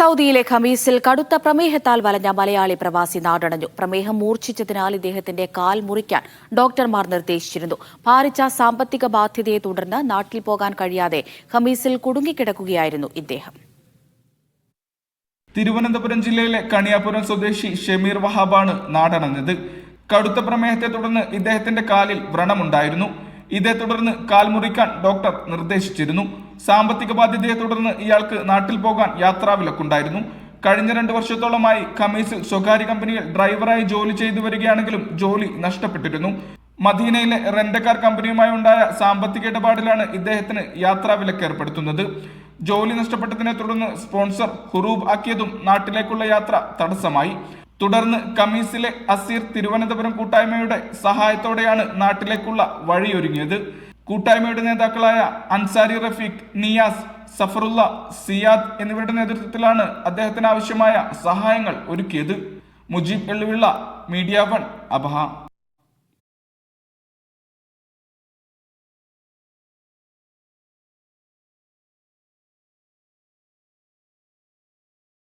സൗദിയിലെ ഖമീസിൽ കടുത്ത പ്രമേഹത്താൽ വലഞ്ഞ മലയാളി പ്രവാസി നാടണഞ്ഞു പ്രമേഹം മൂർച്ഛിച്ചതിനാൽ ഇദ്ദേഹത്തിന്റെ കാൽ മുറിക്കാൻ ഡോക്ടർമാർ നിർദ്ദേശിച്ചിരുന്നു. ഭാരിച്ച സാമ്പത്തിക ബാധ്യതയെ തുടർന്ന് നാട്ടിൽ പോകാൻ കഴിയാതെ ഖമീസിൽ കുടുങ്ങിക്കിടക്കുകയായിരുന്നു ഇദ്ദേഹം. തിരുവനന്തപുരം ജില്ലയിലെ കണിയാപുരം സ്വദേശി ഷമീർ വഹാബാണ് നാടണഞ്ഞത് കടുത്ത പ്രമേഹത്തെ തുടർന്ന് ഇദ്ദേഹത്തിന്റെ കാലിൽ വ്രണമുണ്ടായിരുന്നു. ഇതേ തുടർന്ന് കാൽമുറിക്കാൻ ഡോക്ടർ നിർദ്ദേശിച്ചിരുന്നു. സാമ്പത്തിക ബാധ്യതയെ തുടർന്ന് ഇയാൾക്ക് നാട്ടിൽ പോകാൻ യാത്രാവിലക്കുണ്ടായിരുന്നു. കഴിഞ്ഞ രണ്ട് വർഷത്തോളമായി ഖമീസിൽ സ്വകാര്യ കമ്പനിയിൽ ഡ്രൈവറായി ജോലി ചെയ്തു വരികയാണെങ്കിലും ജോലി നഷ്ടപ്പെട്ടിരുന്നു. മദീനയിലെ റെന്റക്കാർ കമ്പനിയുമായി ഉണ്ടായ സാമ്പത്തിക ഇടപാടിലാണ് ഇദ്ദേഹത്തിന് യാത്രാവിലക്ക് ഏർപ്പെടുത്തുന്നത് ജോലി നഷ്ടപ്പെട്ടതിനെ തുടർന്ന് സ്പോൺസർ ഹുറൂബ് ആക്കിയതും നാട്ടിലേക്കുള്ള യാത്ര തടസ്സമായി. തുടർന്ന് കമീസിലെ അസീർ തിരുവനന്തപുരം കൂട്ടായ്മയുടെ സഹായത്തോടെയാണ് നാട്ടിലേക്കുള്ള വഴിയൊരുങ്ങിയത്. കൂട്ടായ്മയുടെ നേതാക്കളായ അൻസാരി റഫീഖ് നിയാസ് സഫറുല്ല സിയാദ് എന്നിവരുടെ നേതൃത്വത്തിലാണ് അദ്ദേഹത്തിന് ആവശ്യമായ സഹായങ്ങൾ ഒരുക്കിയത്. മുജീബ് എള്ളുവിള്ള മീഡിയ വൺ അബഹ